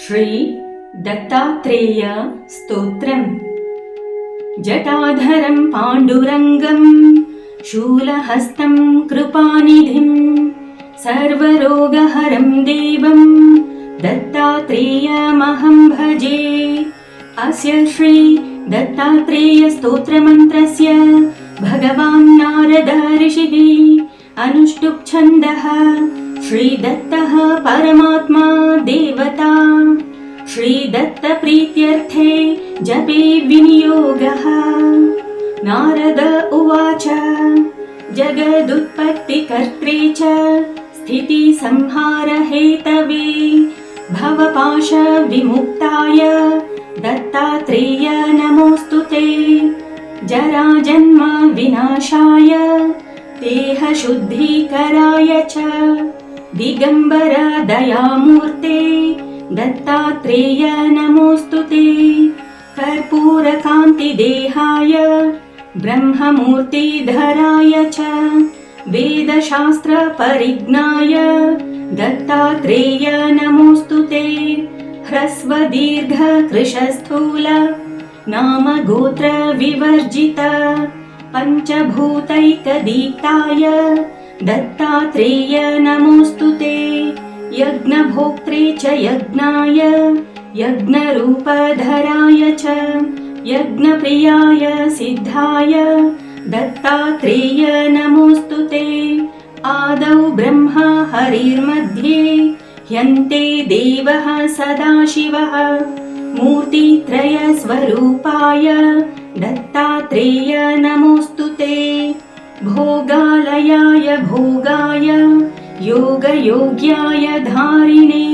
श्री दत्तात्रेय स्तोत्रम्। जटाधरं पाण्डुरङ्गं शूलहस्तं कृपानिधिं सर्वरोगहरं देवं दत्तात्रेयमहं भजे। अस्य श्री दत्तात्रेयस्तोत्रमन्त्रस्य भगवान् नारद ऋषिः अनुष्टुप् छन्दः श्रीदत्तः परमात्मा देवता। श्रीदत्तप्रीत्यर्थे जपे विनियोगः। नारद उवाच जगदुत्पत्तिकर्त्रे च स्थितिसंहारहेतवे भवपाशविमुक्ताय दत्तात्रेय नमोऽस्तु ते। जराजन्म विनाशाय देहशुद्धीकराय च दिगम्बर दयामूर्ते दत्तात्रेय नमोऽस्तु ते कर्पूरकान्तिदेहाय ब्रह्ममूर्तिधराय च वेदशास्त्रपरिज्ञाय दत्तात्रेय नमोऽस्तु ते ह्रस्वदीर्घकृशस्थूल नाम गोत्रविवर्जित पञ्चभूतैकदीप्ताय दत्तात्रेय नमोऽस्तु ते। यज्ञभोक्त्रे च यज्ञाय यज्ञरूपधराय च यज्ञप्रियाय सिद्धाय। दत्तात्रेय नमोऽस्तु ते। आदौ ब्रह्मा हरिर्मध्ये ह्यन्ते देवः सदाशिवः। मूर्तित्रयस्वरूपाय दत्तात्रेय नमोऽस्तु ते भोगालयाय भोगाय योगयोग्याय धारिणे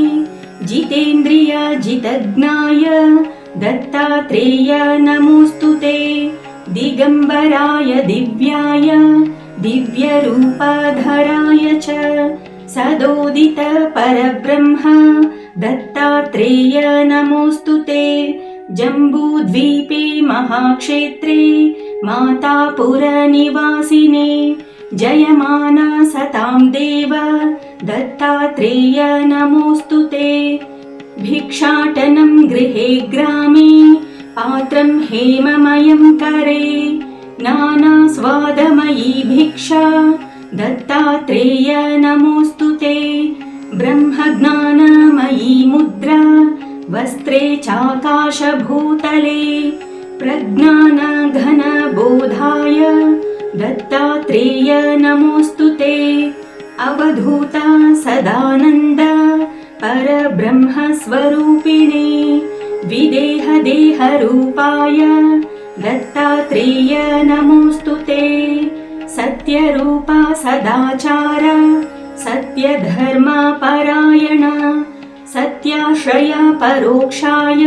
जितेन्द्रिय जितज्ञाय दत्तात्रेय नमोऽस्तु ते दिगम्बराय दिव्याय दिव्यरूपधराय च सदोदित परब्रह्म दत्तात्रेय नमोऽस्तु ते जम्बूद्वीपे महाक्षेत्रे मातापुरनिवासिने जयमाना सतां देव दत्तात्रेय नमोऽस्तु ते। भिक्षाटनं गृहे ग्रामे पात्रं हेममयं करे। नानास्वादमयी भिक्षा दत्तात्रेय नमोऽस्तु ते। ब्रह्मज्ञानमयी मुद्रा वस्त्रे चाकाशभूतले प्रज्ञानघनबोधाय दत्तात्रेय नमोऽस्तु ते। अवधूता सदानन्द परब्रह्मस्वरूपिणे। विदेहदेहरूपाय दत्तात्रेय नमोऽस्तु ते। सत्यरूपा सदाचार सत्यधर्मपरायण सत्याश्रया परोक्षाय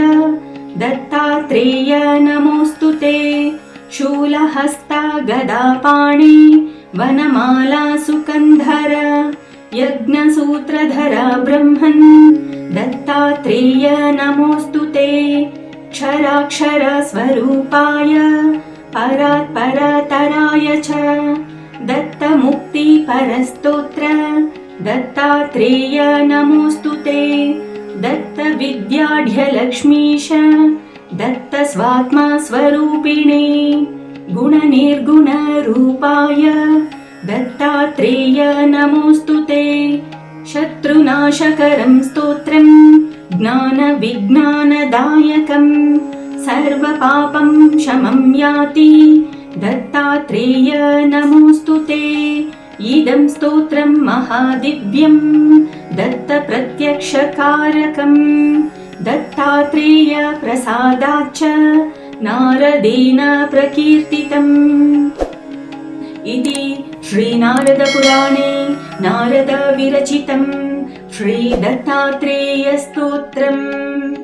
दत्तात्रेय नमोऽस्तु ते। शूलहस्ता गदापाणि वनमाला सुकन्धर यज्ञसूत्रधर ब्रह्मन्। दत्तात्रेय नमोऽस्तु ते। क्षराक्षरस्वरूपाय परात्परतराय च। दत्तमुक्तिपरस्तोत्र। दत्तात्रेय नमोऽस्तु ते दत्तविद्याढ्यलक्ष्मीश दत्तस्वात्मा स्वरूपिणे गुणनिर्गुणरूपाय दत्तात्रेय नमोऽस्तु ते। शत्रुनाशकरं स्तोत्रं ज्ञानविज्ञानदायकं सर्वपापं शमं याति। दत्तात्रेय नमोऽस्तु ते इदं स्तोत्रं महादिव्यं दत्तप्रत्यक्षकारकम्। दत्तात्रेय प्रसादाच्च नारदेन प्रकीर्तितम्। इति श्रीनारदपुराणे नारदविरचितं श्रीदत्तात्रेयस्तोत्रम्